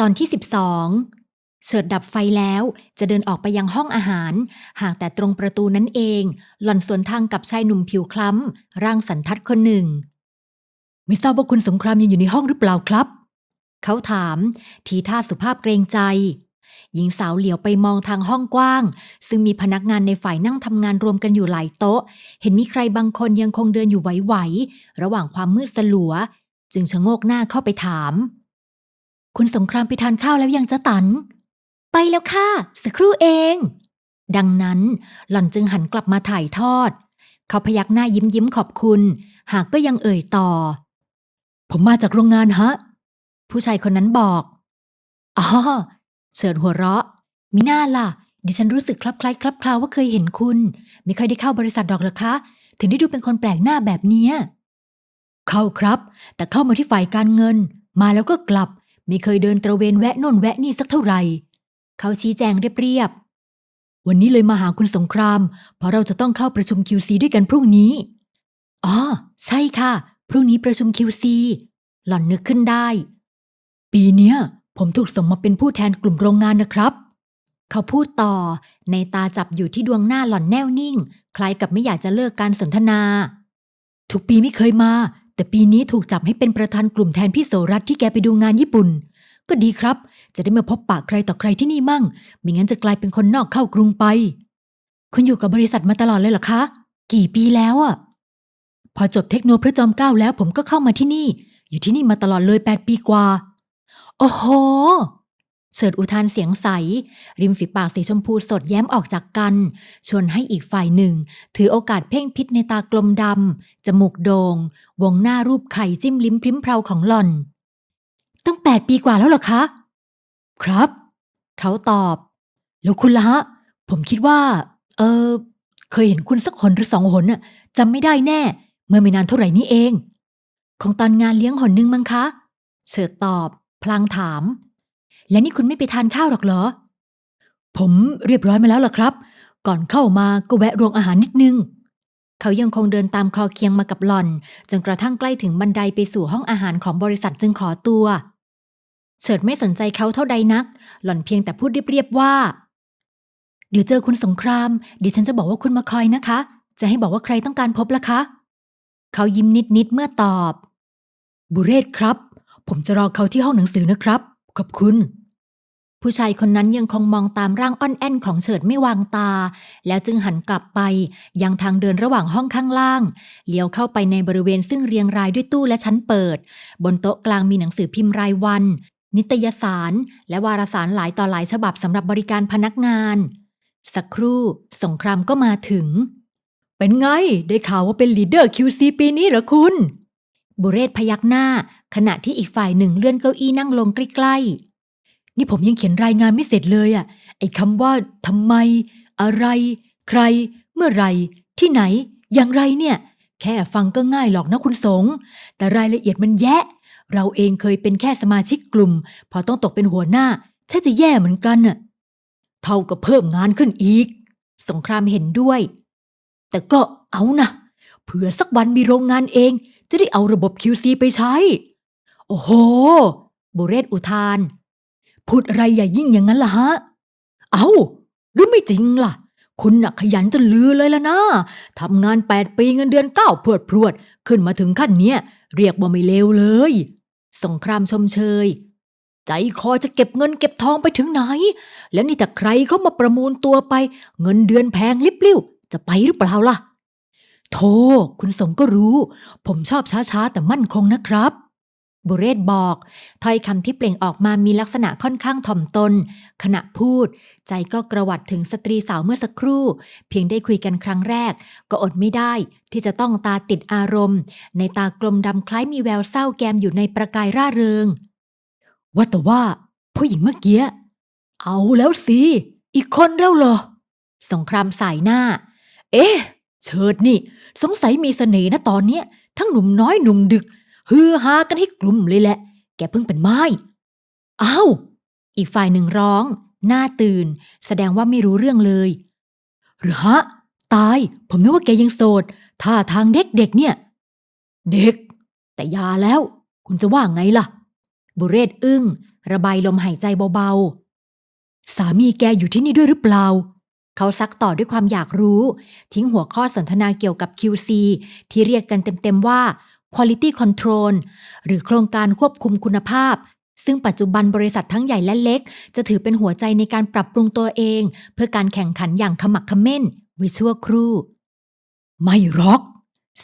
ตอนที่ 12 เฉิดดับไฟแล้วจะเดินออกไปยังห้องอาหารหากแต่ตรงประตูนั้นเอง หล่อนสวนทางกับชายหนุ่มผิวคล้ำ ร่างสันทัดคนหนึ่ง ไม่ทราบว่าคุณสงครามยังอยู่ในห้องหรือเปล่าครับ เขาถาม ทีท่าสุภาพเกรงใจ หญิงสาวเหลียวไปมองทางห้องกว้าง ซึ่งมีพนักงานในฝ่ายนั่งทำงานรวมกันอยู่หลายโต๊ะ เห็นมีใครบางคนยังคงเดินอยู่ไหวๆระหว่างความมืดสลัว จึงชะโงกหน้าเข้าไปถาม คุณสงครามไปทานข้าวแล้วยังจะตัน ไปแล้วค่ะ สักครู่เอง ดังนั้นหล่อนจึงหันกลับมาถ่ายทอด เขาพยักหน้ายิ้มยิ้มขอบคุณ หากก็ยังเอ่ยต่อ ผมมาจากโรงงานฮะ ผู้ชายคนนั้นบอกอ๋อเฉิดหัวเราะ มิน่าล่ะ ดิฉันรู้สึกคลับคล้ายคลับคลาวว่าเคยเห็นคุณ ไม่ค่อยได้เข้าบริษัทดอกหรอคะ ถึงได้ดูเป็นคนแปลกหน้าแบบเนี้ยเข้าครับ แต่เข้ามาที่ฝ่ายการเงิน มาแล้วก็กลับ ไม่เคยเดินตระเวนแวะน่นแวะนี่สักเท่าไหร่ เขาชี้แจงเรียบๆ วันนี้เลยมาหาคุณสงคราม เพราะเราจะต้องเข้าประชุม QC ด้วยกันพรุ่งนี้ อ๋อ ใช่ค่ะ พรุ่งนี้ประชุม QC หล่อนนึกขึ้นได้ ปีเนี้ย ผมถูกส่งมาเป็นผู้แทนกลุ่มโรงงานนะครับ เขาพูดต่อ ในตาจับอยู่ที่ดวงหน้าหล่อนแน่วนิ่ง คล้ายกับไม่อยากจะเลิกการสนทนา ทุกปีไม่เคยมา แต่ปีนี้ถูกจับให้เป็นประธานกลุ่มแทนพี่โสรัตที่แกไปดูงานญี่ปุ่น ก็ดีครับ จะได้มาพบปะใครต่อใครที่นี่มั่งไม่งั้นจะกลายเป็นคนนอกเข้ากรุงไป คุณอยู่กับบริษัทมาตลอดเลยเหรอคะ กี่ปีแล้วอะพอจบเทคโนพระจอมเกล้าแล้วผมก็เข้ามาที่นี่ อยู่ที่นี่มาตลอดเลยแปดปีกว่า โอ้โห เฉิดอุทานเสียงใส ริมฝีปากสีชมพูสดแย้มออกจากกัน ชวนให้อีกฝ่ายหนึ่ง ถือโอกาสเพ่งพิษในตากลมดำ จมูกโดง่งวงหน้ารูปไข่จิ้มลิ้มพริ้มเพราของหล่อน ตั้งแปดปีกว่าแล้วเหรอคะ ครับ เขาตอบ แล้วคุณละฮะ ผมคิดว่า เออ เคยเห็นคุณสักหนหรือสองหนน่ะจำไม่ได้แน่ เมื่อไม่นานเท่าไหร่นี้เอง ของตอนงานเลี้ยงหนนึงมั้งคะเฉิดตอบ พลางถาม และนี่คุณไม่ไปทานข้าวหรอกเหรอ ผมเรียบร้อยมาแล้วล่ะครับ ก่อนเข้ามาก็แวะโรงอาหารนิดนึง เขายังคงเดินตามคลอเคียงมากับหล่อน จนกระทั่งใกล้ถึงบันไดไปสู่ห้องอาหารของบริษัทจึงขอตัว เฉิดไม่สนใจเขาเท่าใดนัก หล่อนเพียงแต่พูดเรียบๆว่า เดี๋ยวเจอคุณสงคราม เดิฉันจะบอกว่าคุณมาคอยนะคะ จะให้บอกว่าใครต้องการพบล่ะคะ เขายิ้มนิดๆเมื่อตอบ บุเรศครับ ผมจะรอเขาที่ห้องหนังสือนะครับ ขอบคุณ ผู้ชายคนนั้นยังคงมองตามร่างอ่อนแอนของเฉิดไม่วางตา แล้วจึงหันกลับไป ยังทางเดินระหว่างห้องข้างล่าง เลี้ยวเข้าไปในบริเวณซึ่งเรียงรายด้วยตู้และชั้นเปิด บนโต๊ะกลางมีหนังสือพิมพ์รายวัน นิตยสาร และวารสารหลายต่อหลายฉบับสำหรับบริการพนักงาน สักครู่ สงครามก็มาถึง เป็นไง ได้ข่าวว่าเป็นลีดเดอร์ QC ปีนี้เหรอคุณ บุเรศพยักหน้า ขณะที่อีกฝ่ายหนึ่งเลื่อนเก้าอี้นั่งลงใกล้ๆ นี่ผมยังเขียนรายงานไม่เสร็จเลยอะไอ้คำว่าทำไม อะไร ใคร เมื่อไรที่ไหน อย่างไรเนี่ย แค่ฟังก็ง่ายหรอกนะคุณสง แต่รายละเอียดมันแยะ เราเองเคยเป็นแค่สมาชิกกลุ่ม พอต้องตกเป็นหัวหน้าใช่จะแย่เหมือนกันน่ะ เท่ากับเพิ่มงานขึ้นอีก สงครามเห็นด้วย แต่ก็เอานะเผื่อสักวันมีโรงงานเอง จะได้เอาระบบ QC ไปใช้ โอ้โหบุเรศอุทาน พูดอะไรอย่ายิ่งอย่างนั้นล่ะฮะ เอาหรือไม่จริงล่ะ คุณน่ะขยันจนลือเลยล่ะนะทำงานแปดปีเงินเดือนเก้าพรวดพรวด ขึ้นมาถึงขั้นเนี้ย เรียกว่าไม่เลวเลย สงครามชมเชย ใจคอจะเก็บเงินเก็บทองไปถึงไหน แล้วนี่ถ้าใครเขามาประมูลตัวไป เงินเดือนแพงลิบลิ่วจะไปหรือเปล่าล่ะ โธ่คุณสงก็รู้ ผมชอบช้าๆแต่มั่นคงนะครับ บุเรศบอกถ้อยคำที่เปล่งออกมามีลักษณะค่อนข้างถ่อมตน ขณะพูด ใจก็กระวัดถึงสตรีสาวเมื่อสักครู่ เพียงได้คุยกันครั้งแรก ก็อดไม่ได้ ที่จะต้องตาติดอารมณ์ ในตากลมดำคล้ายมีแววเศร้าแกมอยู่ในประกายร่าเริงว่าแต่ว่า ผู้หญิงเมื่อกี้ เอาแล้วสิ อีกคนแล้วเหรอ สงครามสายหน้า เอ๊ะ เชิดนี่ สงสัยมีเสน่ห์นะตอนเนี้ย ทั้งหนุ่มน้อยหนุ่มดึก ฮือฮากันให้กลุ่มเลยแหละ แกเพิ่งเป็นไม้อ้าวอีกฝ่ายหนึ่งร้อง หน้าตื่น แสดงว่าไม่รู้เรื่องเลย หรือฮะ ตาย ผมนึกว่าแกยังโสดท่าทางเด็กเด็กๆเนี่ย เด็ก แต่ยาแล้ว คุณจะว่าไงล่ะ บุเรศอึ้ง ระบายลมหายใจเบาๆ สามีแกอยู่ที่นี่ด้วยหรือเปล่า เขาซักต่อด้วยความอยากรู้ ทิ้งหัวข้อสนทนาเกี่ยวกับ QC ที่เรียกกันเต็มๆว่า Quality Control หรือโครงการควบคุมคุณภาพ ซึ่งปัจจุบันบริษัททั้งใหญ่และเล็ก จะถือเป็นหัวใจในการปรับปรุงตัวเอง เพื่อการแข่งขันอย่างขมักขม้นไว้ชั่วครู่ ไม่รอก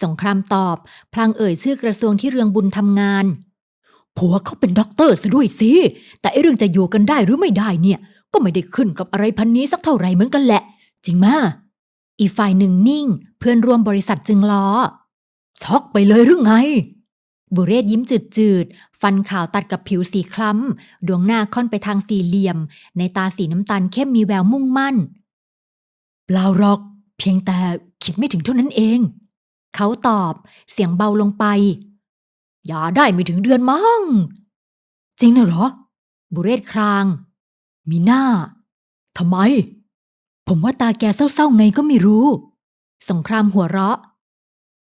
สงครามตอบ พลางเอ่ยชื่อกระทรวงที่เรืองบุญทำงาน ผัวเขาเป็นด็อกเตอร์ซะด้วยสิ แต่ไอเรื่องจะอยู่กันได้หรือไม่ได้เนี่ย ก็ไม่ได้ขึ้นกับอะไรพันนี้สักเท่าไหร่เหมือนกันแหละ จริงมะอีกฝ่ายหนึ่งนิ่ง เพื่อนร่วมบริษัทจึงล้อ ช็อกไปเลยหรือไง บุเรศยิ้มจืดๆ ฟันขาวตัดกับผิวสีคล้ำ ดวงหน้าค่อนไปทางสี่เหลี่ยม ในตาสีน้ำตาลเข้มมีแววมุ่งมั่น เปล่าหรอก เพียงแต่คิดไม่ถึงเท่านั้นเอง เขาตอบเสียงเบาลงไป อย่าได้ไม่ถึงเดือนมั้ง จริงนะหรอ บุเรศคราง มีหน้าทำไม ผมว่าตาแกเศร้าๆไงก็ไม่รู้ สงครามหัวเราะ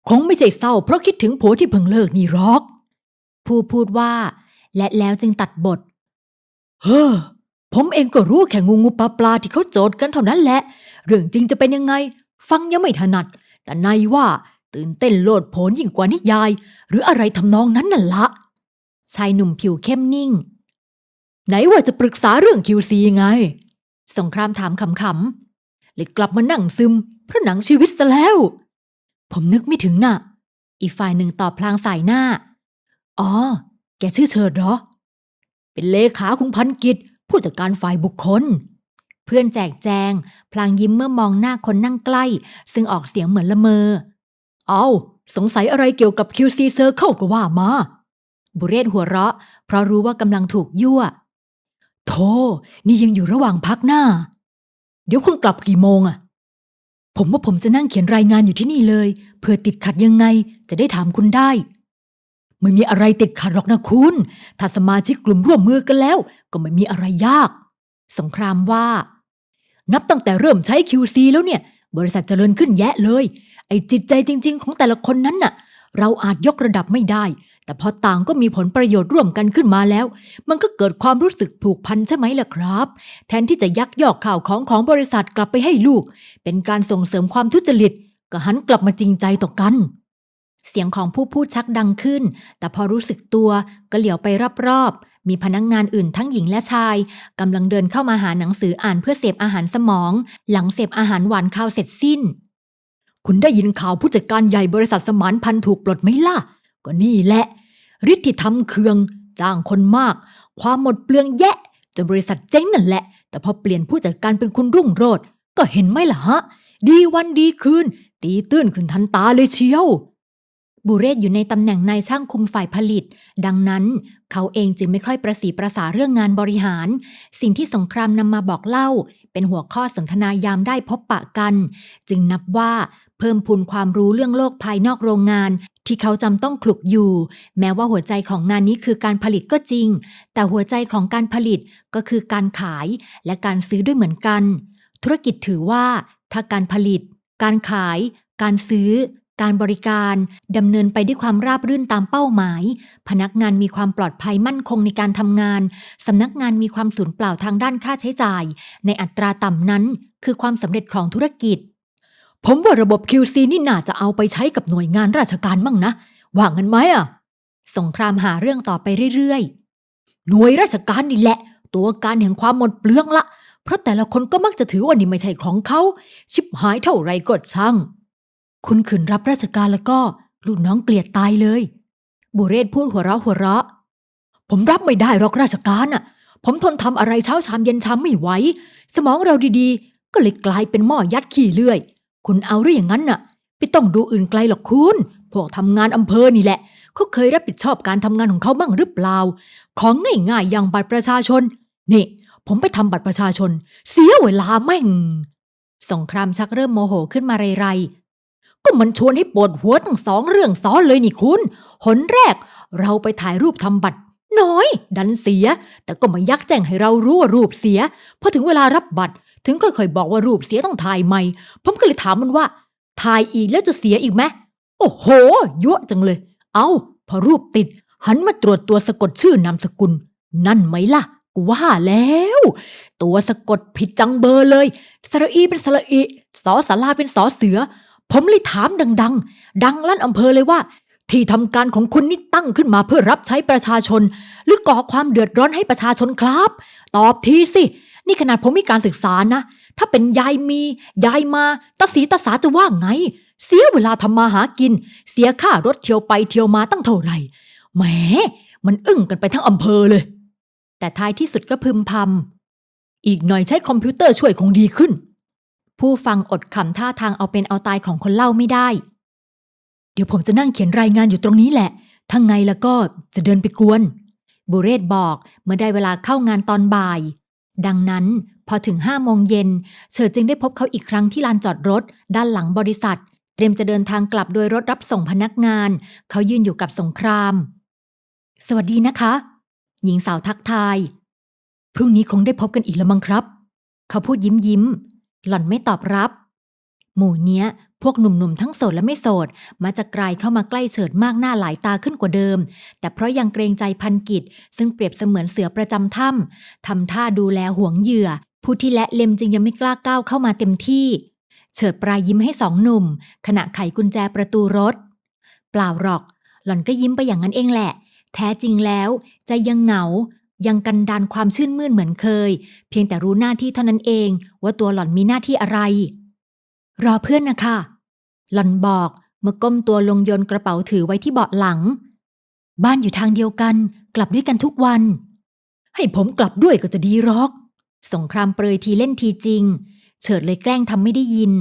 คงไม่ใช่เศร้าเพราะคิดถึงผัวที่เพิ่งเลิกนี่หรอก ผู้พูดว่า และแล้วจึงตัดบท เฮ้อ ผมเองก็รู้แค่งูงูปลาปลาที่เขาโจทย์กันเท่านั้นแหละ เรื่องจริงจะเป็นยังไง ฟังยังไม่ถนัด แต่นายว่าตื่นเต้นโลดโผนยิ่งกว่านิยาย หรืออะไรทำนองนั้นน่ะละ ชายหนุ่มผิวเข้มนิ่ง ไหนว่าจะปรึกษาเรื่องคิวซีไง สงครามถามขำๆเลยกลับมานั่งซึมเพราะหนังชีวิตซะแล้ว ผมนึกไม่ถึงน่ะ อีกฝ่ายหนึ่งตอบพลางสายหน้า อ๋อ แกชื่อเชิดเหรอ เป็นเลขาคุณพันกิจ ผู้จัดการฝ่ายบุคคล เพื่อนแจกแจง พลางยิ้มเมื่อมองหน้าคนนั่งใกล้ ซึ่งออกเสียงเหมือนละเมอ เอาสงสัยอะไรเกี่ยวกับ QC Circle ก็ว่ามา บุเรศหัวเราะ เพราะรู้ว่ากำลังถูกยั่ว โธ่นี่ยังอยู่ระหว่างพักหน้า เดี๋ยวคุณกลับกี่โมงอะ ผมว่าผมจะนั่งเขียนรายงานอยู่ที่นี่เลย เพื่อติดขัดยังไงจะได้ถามคุณได้ ไม่มีอะไรติดขัดหรอกนะคุณ ถ้าสมาชิกกลุ่มร่วมมือกันแล้ว ก็ไม่มีอะไรยาก สงครามว่า นับตั้งแต่เริ่มใช้ QC แล้วเนี่ย บริษัทเจริญขึ้นแยะเลย ไอ้จิตใจจริง ๆ ของแต่ละคนนั้นน่ะ เราอาจยกระดับไม่ได้ แต่พอต่างก็มีผลประโยชน์ร่วมกันขึ้นมาแล้ว มันก็เกิดความรู้สึกผูกพันใช่ไหมล่ะครับ แทนที่จะยักยอกข่าวของของบริษัทกลับไปให้ลูก เป็นการส่งเสริมความทุจริต ก็หันกลับมาจริงใจต่อกัน เสียงของผู้พูดชักดังขึ้น แต่พอรู้สึกตัวก็เหลียวไปรอบๆ มีพนักงงานอื่นทั้งหญิงและชายกำลังเดินเข้ามาหาหนังสืออ่านเพื่อเสพอาหารสมอง หลังเสพอาหารหวานข้าวเสร็จสิ้น คุณได้ยินข่าวผู้จัดการใหญ่บริษัทสมานพันธุ์ถูกปลดไหมล่ะ ก็นี่แหละฤทธิ์ที่ทำเคือง จ้างคนมาก ความหมดเปลืองแยะจนบริษัทเจ๊งนั่นแหละ แต่พอเปลี่ยนผู้จัดการเป็นคุณรุ่งโรจน์ก็เห็นไหมล่ะฮะ ดีวันดีคืน ตีตื้นขึ้นทันตาเลยเชียว บุเรศอยู่ในตำแหน่งนายช่างคุมฝ่ายผลิต ดังนั้น เขาเองจึงไม่ค่อยประสีประสาเรื่องงานบริหาร สิ่งที่สงครามนำมาบอกเล่า เป็นหัวข้อสนทนายามได้พบปะกัน จึงนับว่า เพิ่มพูนความรู้เรื่องโลกภายนอกโรงงาน ที่เขาจำต้องคลุกอยู่ แม้ว่าหัวใจของงานนี้คือการผลิตก็จริง แต่หัวใจของการผลิตก็คือการขายและการซื้อด้วยเหมือนกัน ธุรกิจถือว่า ถ้าการผลิต การขาย การซื้อ การบริการดำเนินไปด้วยความราบรื่นตามเป้าหมาย พนักงานมีความปลอดภัยมั่นคงในการทำงานสำนักงานมีความสูญเปล่าทางด้านค่าใช้จ่าย ในอัตราต่ำนั้น คือความสำเร็จของธุรกิจ ผมว่าระบบ QC นี่น่าจะเอาไปใช้กับหน่วยงานราชการมั่งนะ ว่างันไหมอะ สงครามหาเรื่องต่อไปเรื่อยๆ หน่วยราชการนี่แหละ ตัวการแห่งความหมดเปลืองละ เพราะแต่ละคนก็มักจะถือว่านี่ไม่ใช่ของเขา ชิบหายเท่าไรก็ช่าง คุณขืนรับราชการแล้วก็ลูกน้องเกลียดตายเลย บุเรศพูดหัวเราะหัวเราะ ผมรับไม่ได้หรอกราชการอะ ผมทนทำอะไรเช้าชามเย็นชามไม่ไหว สมองเราดีๆ ก็เลยกลายเป็นหม้อยัดขี้เลื่อย คุณเอาหรืออย่างนั้นน่ะไม่ต้องดูอื่นไกลหรอกคุณ พวกทำงานอำเภอนี่แหละเขาเคยรับผิดชอบการทำงานของเขาบ้างหรือเปล่า ของง่ายๆอย่างบัตรประชาชน นี่ ผมไปทำบัตรประชาชน เสียเวลาแม่ง สงครามชักเริ่มโมโหขึ้นมาไรๆก็มันชวนให้ปวดหัวตั้งสองเรื่องซ้อนเลยนี่คุณ หนแรก เราไปถ่ายรูปทำบัตร น้อย ดันเสีย แต่ก็ไม่ยักแจ้งให้เรารู้ว่ารูปเสียพอถึงเวลารับบัตร ถึงค่อยๆบอกว่ารูปเสียต้องถ่ายใหม่ ผมก็เลยถามมันว่า ถ่ายอีกแล้วจะเสียอีกไหมโอ้โหยั่วจังเลย เอาพอรูปติด หันมาตรวจตัวสะกดชื่อนามสกุล นั่นไหมล่ะกูว่าแล้ว ตัวสะกดผิดจังเบอร์เลยสระอีเป็นสระอีสอสาราเป็นสอเสือ ผมเลยถามดัง ๆ ดังลั่นอำเภอเลยว่า ที่ทำการของคุณนี่ตั้งขึ้นมาเพื่อรับใช้ประชาชน หรือก่อความเดือดร้อนให้ประชาชนครับ ตอบทีสิ นี่ขนาดผมมีการศึกษานะ ถ้าเป็นยายมียายมาตาสีตาสาจะว่าไง เสียเวลาทำมาหากิน เสียค่ารถเที่ยวไปเที่ยวมาตั้งเท่าไหร่แหม มันอึ้งกันไปทั้งอำเภอเลย แต่ท้ายที่สุดก็พึมพำอีกหน่อยใช้คอมพิวเตอร์ช่วยคงดีขึ้น ผู้ฟังอดขำท่าทางเอาเป็นเอาตายของคนเล่าไม่ได้ เดี๋ยวผมจะนั่งเขียนรายงานอยู่ตรงนี้แหละถ้าไงแล้วก็จะเดินไปกวนบุเรศบอกเมื่อได้เวลาเข้างานตอนบ่าย ดังนั้นพอถึงห้าโมงเย็นเฉิดจึงได้พบเขาอีกครั้งที่ลานจอดรถ ด้านหลังบริษัท เตรียมจะเดินทางกลับโดยรถรับส่งพนักงาน เขายืนอยู่กับสงคราม สวัสดีนะคะ หญิงสาวทักทาย พรุ่งนี้คงได้พบกันอีกแล้วมั้งครับ เขาพูดยิ้มยิ้ม หล่อนไม่ตอบรับ หมู่เนี้ย พวกหนุ่มๆทั้งโสดและไม่โสดมาจะกลายเข้ามาใกล้เฉิดมากหน้าหลายตาขึ้นกว่าเดิม แต่เพราะยังเกรงใจพันกิจ ซึ่งเปรียบเสมือนเสือประจำถ้ำทำท่าดูแลห่วงเหยื่อ ผู้ที่และเล็มจึงยังไม่กล้าก้าวเข้ามาเต็มที่ เฉิดปลายยิ้มให้สองหนุ่ม ขณะไขกุญแจประตูรถ เปล่าหรอก หล่อนก็ยิ้มไปอย่างนั้นเองแหละ แท้จริงแล้วใจยังเหงายังกันดานความชื่นมื่นเหมือนเคย เพียงแต่รู้หน้าที่เท่านั้นเอง ว่าตัวหล่อนมีหน้าที่อะไร รอเพื่อนนะคะ หล่อนบอกเมื่อก้มตัวลงโยนกระเป๋าถือไว้ที่เบาะหลัง บ้านอยู่ทางเดียวกัน กลับด้วยกันทุกวัน ให้ผมกลับด้วยก็จะดีหรอก สงครามเปรยทีเล่นทีจริง เฉิดเลยแกล้งทำไม่ได้ยิน